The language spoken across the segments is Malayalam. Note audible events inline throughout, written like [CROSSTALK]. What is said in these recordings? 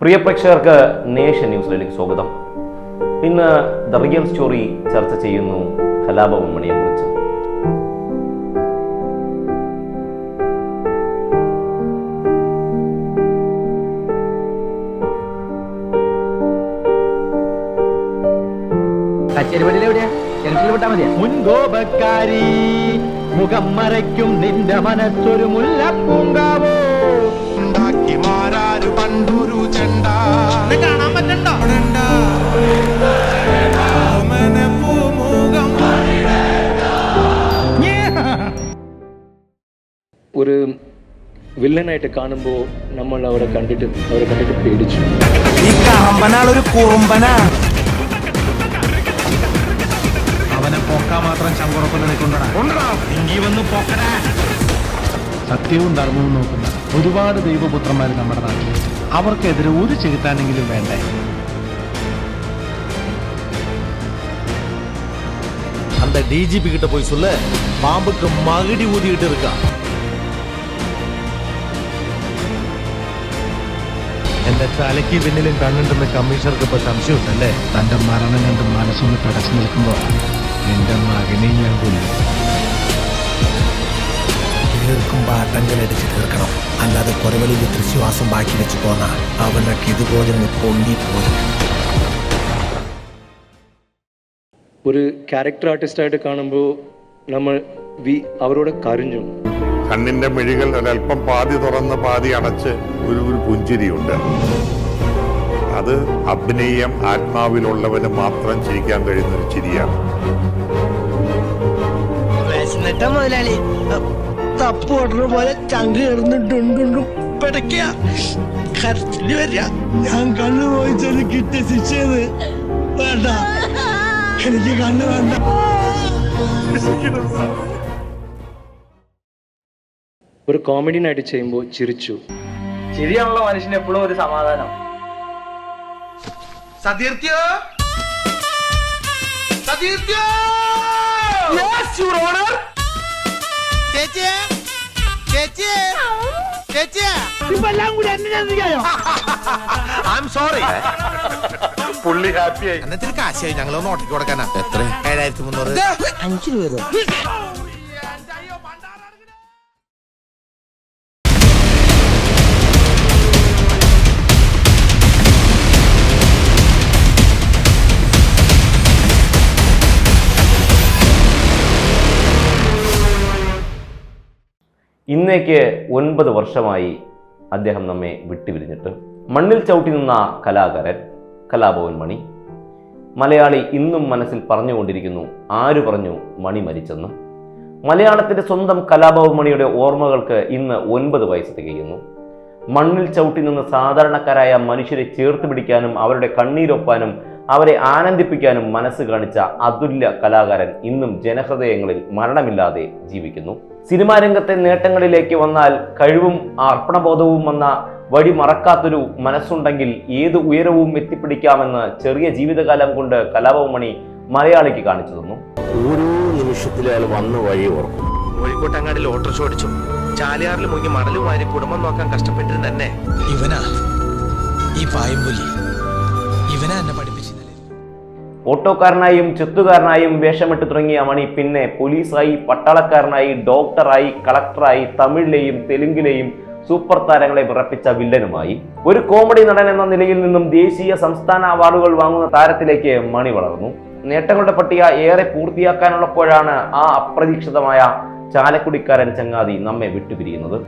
പ്രിയ പ്രേക്ഷകർക്ക് നേഷൻ ന്യൂസിലേക്ക് സ്വാഗതം. ഇന്ന് ദ റിയൽ സ്റ്റോറി ചർച്ച ചെയ്യുന്നു കലാഭവൻ മണിയെ കുറിച്ച് മുൻകോപക്കാരി മുഖം മറയ്ക്കും നിന്റെ മനസ്സൊരു മുല്ലപ്പൂങ്കാവോ? ഉണ്ടാക്കി മാരാരു പണ്ടൊരു ചെണ്ട? കാണാൻ പറ്റണ്ട ഒരു വില്ലനായിട്ട് കാണുമ്പോൾ നമ്മൾ അവരെ കണ്ടിട്ട് അവരെ കണ്ടിട്ട് പേടിച്ചു. ഈ കറമ്പനാളൊരു കുറുമ്പനാ. അവനെ പൊക്കാൻ മാത്രം ചങ്കുറപ്പൊക്കെ നിൽക്കൊണ്ടടാ വന്ന് പൊക്കടാ. സത്യവും ധർമ്മവും നോക്കുന്ന ഒരുപാട് ദൈവപുത്രന്മാർ നമ്മുടെ നാട്ടിൽ അവർക്കെതിരെ ഒരു ചെകുത്താനെങ്കിലും വേണ്ടേ அந்த டிஜிபி கிட்ட போய் சொல்ல பாம்புக்கு மகுடி ஊதிக்கிட்டு இருக்கான் എന്റെ തലയ്ക്ക് പിന്നിലും കണ്ണുണ്ടെന്ന് കമ്മീഷണർക്ക് ഇപ്പൊ സംശയമുണ്ടല്ലേ തന്റെ മരണം കണ്ട് മനസ്സൊന്ന് പിടച്ചു നിൽക്കുമ്പോൾ നിന്റെ മകനെ ഞാൻ കൊല്ലും തീർക്കുമ്പോ അടങ്കലടിച്ച് തീർക്കണം. അല്ലാതെ കുറവലിൽ ദൃശ്യവാസം ബാക്കി വെച്ച് പോന്ന അവനൊക്കെ ഇതുപോലെ പൊങ്ങിപ്പോയി. ഒരു ക്യാരക്ടർ ആർട്ടിസ്റ്റായിട്ട് കാണുമ്പോൾ നമ്മൾ വി അവരോട് കരഞ്ഞു. കണ്ണിന്റെ മിഴികൾ ഒരല്പം പാതി തുറന്ന് പാതി അടച്ച് ഒരു ഒരു പുഞ്ചിരിയുണ്ട്. അത് അഭിനയം ആത്മാവിലുള്ളവന് മാത്രം ചിരിക്കാൻ കഴിയുന്ന ഒരു ചിരിയാണ്. മുതലാളി. തപ്പ് ഓർഡർ പോലെ ചങ്ക് കിടന്നിട്ടുണ്ടുണ്ടും പിടയ്ക്കുക കരച്ചിൽ വരിക. ഞാൻ കണ്ണു പോയിച്ചൊരു കിട്ടിയ ശിക്ഷയത് വേണ്ട. എനിക്ക് കണ്ണു വേണ്ട. ഒരു കോമഡി നൈറ്റ് ചെയ്യുമ്പോൾ ചിരിച്ചു. ചിരിയാണല്ലോ മനുഷ്യന് എപ്പോഴും ഒരു സമാധാനം. സതീർത്യോ സതീർത്യോ ചേച്ചിയെ? ചേച്ചിയെ? ചേച്ചിയെ? സോറി [LAUGHS] പുള്ളി ഹാപ്പിയായി. എന്നിട്ട് കാശായി. ഞങ്ങളൊന്ന് ഓട്ടിക്ക് കൊടുക്കാനാ. എത്ര ഏഴായിരത്തി മുന്നൂറ്. അഞ്ചു രൂപ ഇന്നേക്ക് ഒൻപത് വർഷമായി അദ്ദേഹം നമ്മെ വിട്ടുപിരിഞ്ഞിട്ട് മണ്ണിൽ ചവിട്ടി നിന്ന കലാകാരൻ കലാഭവൻ മണി. മലയാളി ഇന്നും മനസ്സിൽ പറഞ്ഞുകൊണ്ടിരിക്കുന്നു ആര് പറഞ്ഞു മണി മരിച്ചെന്ന്. മലയാളത്തിന്റെ സ്വന്തം കലാഭവൻ മണിയുടെ ഓർമ്മകൾക്ക് ഇന്ന് ഒൻപത് വയസ്സ് തികയുന്നു. മണ്ണിൽ ചവിട്ടി നിന്ന് സാധാരണക്കാരായ മനുഷ്യരെ ചേർത്ത് പിടിക്കാനും അവരുടെ കണ്ണീരൊപ്പാനും അവരെ ആനന്ദിപ്പിക്കാനും മനസ്സ് കാണിച്ച അതുല്യ കലാകാരൻ ഇന്നും ജനഹൃദയങ്ങളിൽ മരണമില്ലാതെ ജീവിക്കുന്നു. സിനിമാ രംഗത്തെ നേട്ടങ്ങളിലേക്ക് വന്നാൽ കഴിവും അർപ്പണബോധവും വന്ന വഴി മറക്കാത്തൊരു മനസ്സുണ്ടെങ്കിൽ ഏത് ഉയരവും എത്തിപ്പിടിക്കാമെന്ന് ചെറിയ ജീവിതകാലം കൊണ്ട് കലാഭവമണി മലയാളിക്ക് കാണിച്ചു തന്നു. ഓരോ നിമിഷത്തിലും അയാൾ വന്ന വഴി ഓർക്കും. കോഴിക്കോട്ടങ്ങാടിൽ ഓട്ടോറിക്ഷ ഓടിച്ചു. ചാലിയാറിൽ മുങ്ങി മണൽ വാരി കുടുംബം നോക്കാൻ കഷ്ടപ്പെട്ടിരുന്നെ ഇവനാ. ഈ പായമ്പുലി ഇവനാ എന്നെ പഠിപ്പിച്ചത്. ഓട്ടോക്കാരനായും ചെത്തുകാരനായും വേഷമിട്ട് തുടങ്ങിയ മണി പിന്നെ പോലീസായി പട്ടാളക്കാരനായി ഡോക്ടറായി കളക്ടറായി തമിഴിലെയും തെലുങ്കിലെയും സൂപ്പർ താരങ്ങളെ വിറപ്പിച്ച വില്ലനുമായി ഒരു കോമഡി നടൻ എന്ന നിലയിൽ നിന്നും ദേശീയ സംസ്ഥാന അവാർഡുകൾ വാങ്ങുന്ന താരത്തിലേക്ക് മണി വളർന്നു. നേട്ടങ്ങളുടെ പട്ടിക ഏറെ പൂർത്തിയാക്കാനുള്ളപ്പോഴാണ് ആ അപ്രതീക്ഷിതമായ ചാലക്കുടിക്കാരൻ ചങ്ങാതി നമ്മെ വിട്ടുപിരിയുന്നത്.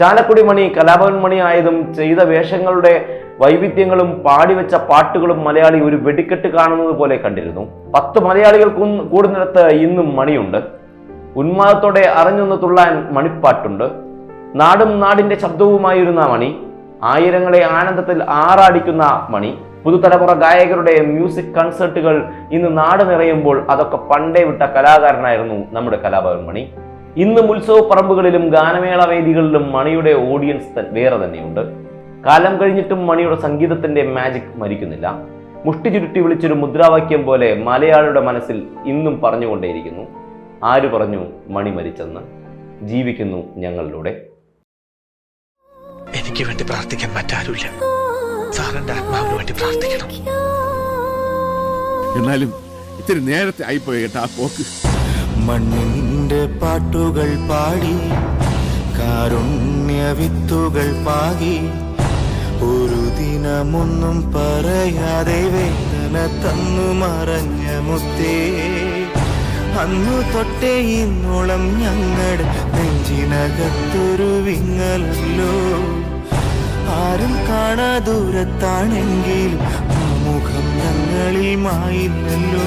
ചാലക്കുടി മണി കലാഭവൻ മണി ആയതും ചെയ്ത വേഷങ്ങളുടെ വൈവിധ്യങ്ങളും പാടിവെച്ച പാട്ടുകളും മലയാളി ഒരു വെടിക്കെട്ട് കാണുന്നത് പോലെ കണ്ടിരുന്നു. പത്ത് മലയാളികൾ കൂടുന്നിടത്ത് ഇന്നും മണിയുണ്ട്. ഉന്മാദത്തോടെ അറിഞ്ഞൊന്ന് തുള്ളാൻ മണിപ്പാട്ടുണ്ട്. നാടും നാടിന്റെ ശബ്ദവുമായിരുന്ന മണി ആയിരങ്ങളെ ആനന്ദത്തിൽ ആറാടിക്കുന്ന മണി. പുതുതലമുറ ഗായകരുടെ മ്യൂസിക് കൺസേർട്ടുകൾ ഇന്ന് നാട് നിറയുമ്പോൾ അതൊക്കെ പണ്ടേ വിട്ട കലാകാരനായിരുന്നു നമ്മുടെ കലാഭവൻ മണി. ഇന്നും ഉത്സവ പറമ്പുകളിലും ഗാനമേള വേദികളിലും മണിയുടെ ഓഡിയൻസ് വേറെ തന്നെയുണ്ട്. കാലം കഴിഞ്ഞിട്ടും മണിയുടെ സംഗീതത്തിന്റെ മാജിക് മരിക്കുന്നില്ല. മുഷ്ടി ചുരുട്ടി വിളിച്ചൊരു മുദ്രാവാക്യം പോലെ മലയാളിയുടെ മനസ്സിൽ ഇന്നും പറഞ്ഞുകൊണ്ടേയിരിക്കുന്നു. ആര് പറഞ്ഞു മണി മരിച്ചെന്ന്? ജീവിക്കുന്നു ഞങ്ങളിലൂടെ. എനിക്ക് വേണ്ടി പ്രാർത്ഥിക്കാൻ മറ്റാരുമില്ല. സാറിന്റെ ആത്മാവിന് വേണ്ടി പ്രാർത്ഥിക്കണം. എന്നാലും ഇത്തിരി നേരത്തെ ആയിപ്പോയി കേട്ടാ പോക്ക്. പോക്ക് മണ്ണിന്റെ പാട്ടുകൾ പാടി കാരുണ്യ വിത്തുകൾ പാകി. ഒരു ദിനമൊന്നും പറയാതെ വേദന തന്നു മറഞ്ഞ മുത്തേ. അന്നു തൊട്ടേ ഇന്നോളം ഞങ്ങൾ നെഞ്ചിനകത്തൊരു വിങ്ങലല്ലോ. ആരും കാണാ ദൂരത്താണെങ്കിൽ ആ മുഖം ഞങ്ങളിൽ മായില്ലല്ലോ.